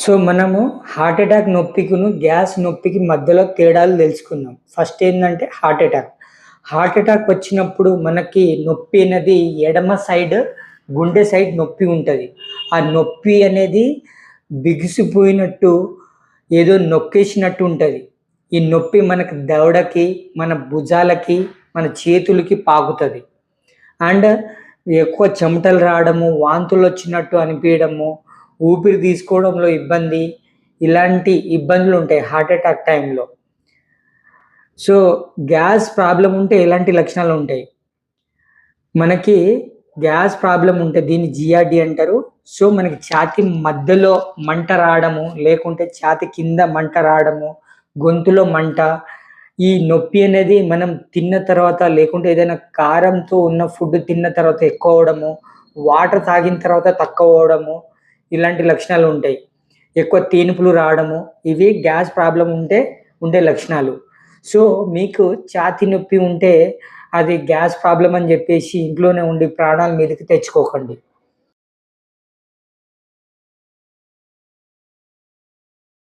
So మనము heart attack నొప్పికును gas నొప్పికి మధ్యలో తేడాలు తెలుసుకుందాం ఫస్ట్ ఏంటంటే హార్ట్ అటాక్. హార్ట్ అటాక్ వచ్చినప్పుడు మనకి నొప్పి అనేది ఎడమ సైడ్ గుండె సైడ్ నొప్పి ఉంటుంది. ఆ నొప్పి అనేది బిగిసిపోయినట్టు ఏదో నొక్కేసినట్టు ఉంటుంది. ఈ నొప్పి మనకి దవడకి మన భుజాలకి మన చేతులకి పాకుతుంది. అండ్ ఎక్కువ చెమటలు రావడము వాంతులు వచ్చినట్టు అనిపించడము ఊపిరి తీసుకోవడంలో ఇబ్బంది ఇలాంటి ఇబ్బందులు ఉంటాయి హార్ట్ అటాక్ టైంలో. సో గ్యాస్ ప్రాబ్లం ఉంటే ఎలాంటి లక్షణాలు ఉంటాయి? మనకి గ్యాస్ ప్రాబ్లం ఉంటే దీన్ని జిఆర్డి అంటారు. సో మనకి ఛాతి మధ్యలో మంట రావడము లేకుంటే ఛాతి కింద మంట రావడము గొంతులో మంట ఈ నొప్పి అనేది మనం తిన్న తర్వాత లేకుంటే ఏదైనా కారంతో ఉన్న ఫుడ్ తిన్న తర్వాత ఎక్కువ అవడము వాటర్ తాగిన తర్వాత తక్కువ అవడము ఇలాంటి లక్షణాలు ఉంటాయి. ఎక్కువ తేనుపులు రావడము ఇవి గ్యాస్ ప్రాబ్లం ఉంటే ఉండే లక్షణాలు. సో మీకు ఛాతి నొప్పి ఉంటే అది గ్యాస్ ప్రాబ్లం అని చెప్పేసి ఇంట్లోనే ఉండి ప్రాణాల మీదకి తెచ్చుకోకండి.